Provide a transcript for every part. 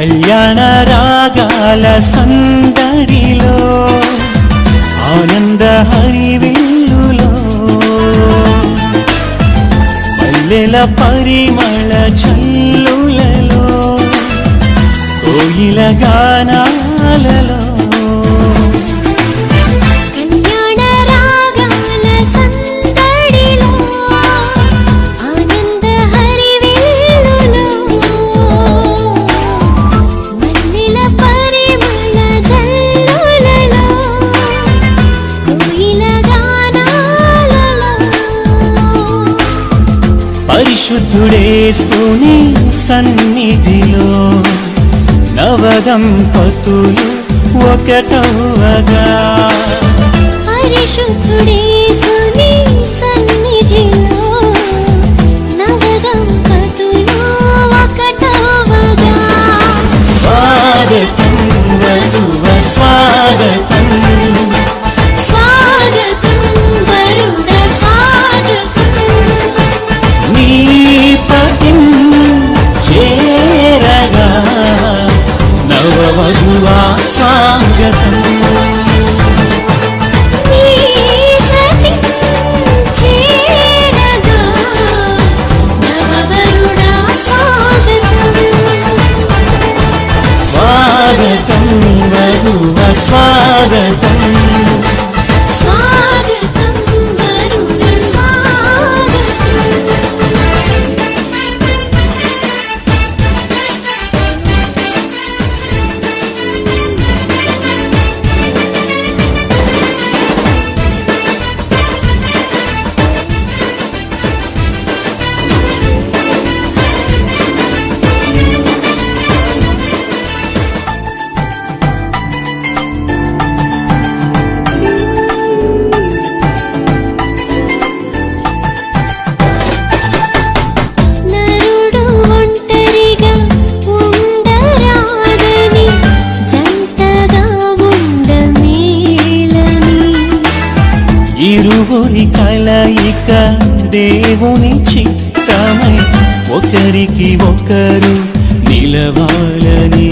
కళ్యాణ రాగాల సందడిలో ఆనంద హరివిల్లులో. పల్లెల పరిమళ చల్లులలో కోయిల గానాలలో. పరిశుద్ధుడే పరిశుద్ధుడేసుని సన్నిధిలో నవదంపతులు ఒకటవగా పరిశుద్ధుడే పరిశుద్ధుడేసుని దేవుని చిత్తమై ఒకరికి ఒకరు నిలవాలని.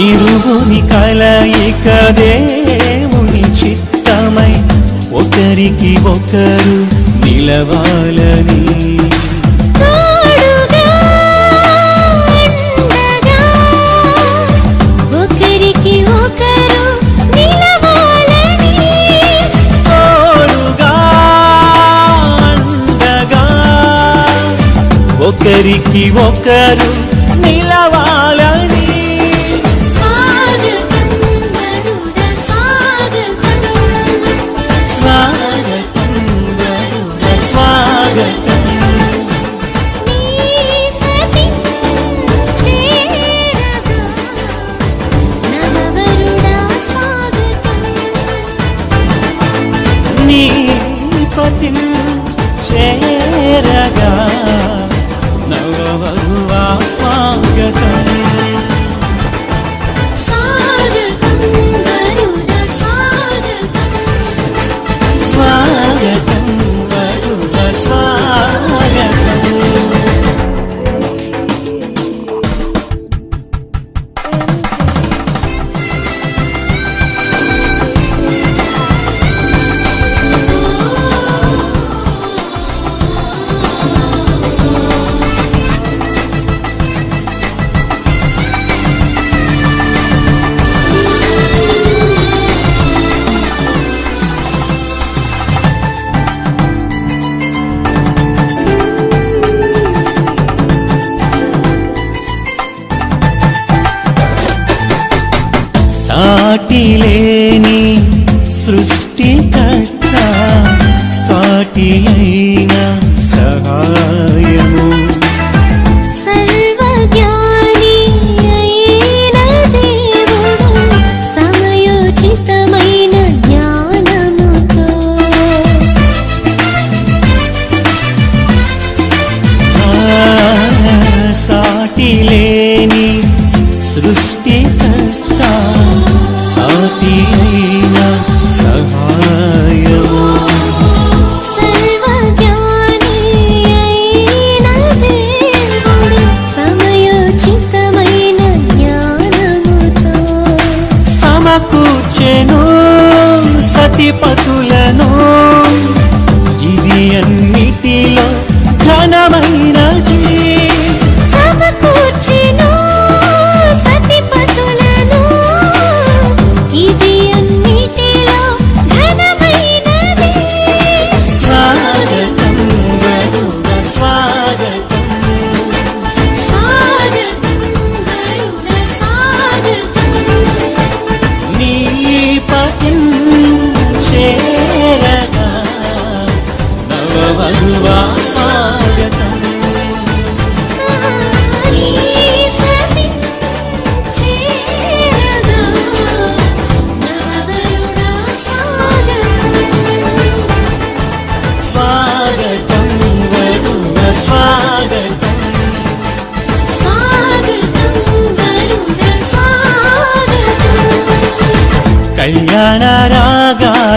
ఇరువుని కలయిక దేవుని చిత్తమై ఒకరికి ఒకరు నిలవాలని. ఒకరికి ఒకరు నిలవాలి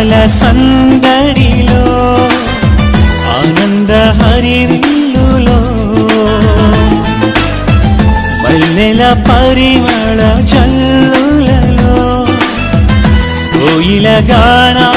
రాగాల సందడిలో ఆనంద హరివిల్లులో. మల్లెల పరిమళ చల్లులలో కోయిల గానా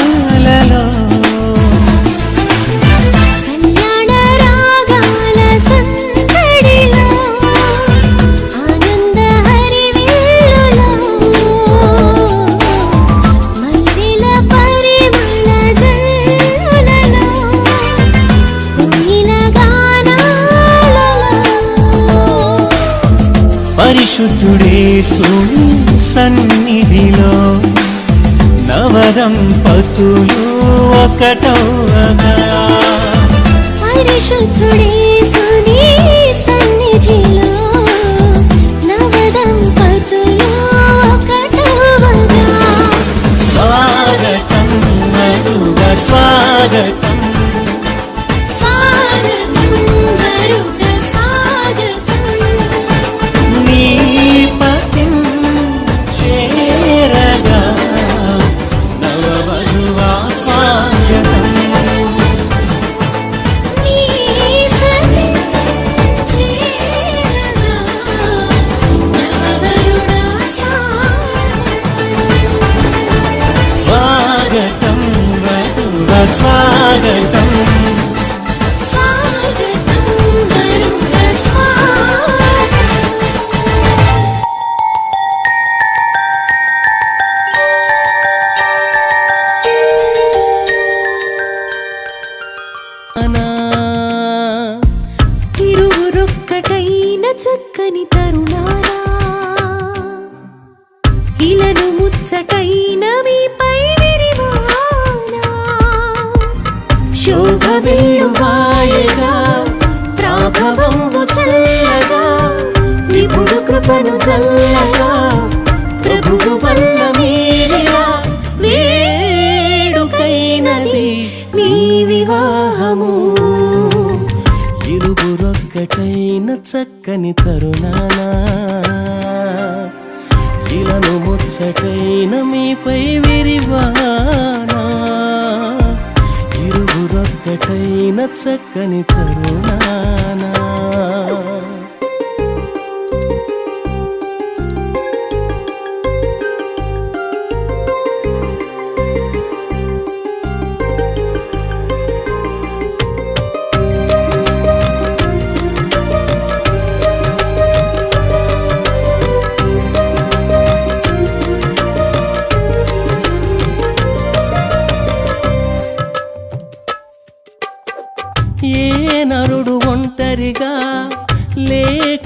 పరిశుద్ధుడే సుని సన్నిధిలో నవదంపతులు ఒకటవగా. పరిశుద్ధుడే ఇలను మీపై శోభ వెల్లువాయగా ప్రాభవంబు చల్లగా నిపుడు కృపను చల్లగా ప్రభువు వల్ల మీరిలా వేడుకైనది మీ వివాహము. ఇరువురొక్కటైన చక్కని తరుణానా? ఇలను మీపై విరివానా? ఇరుగురొక్కటైన చక్కని తరుణా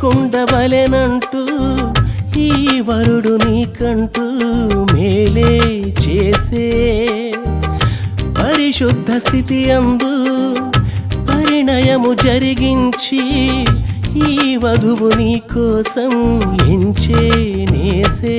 లేకుండవలెనంటూ ఈ వరుడు నీకంటూ మేలే చేసే. పరిశుద్ధ స్థితి అందు పరిణయము జరిగించి ఈ వధువు నీ కోసం ఎంచే నేసే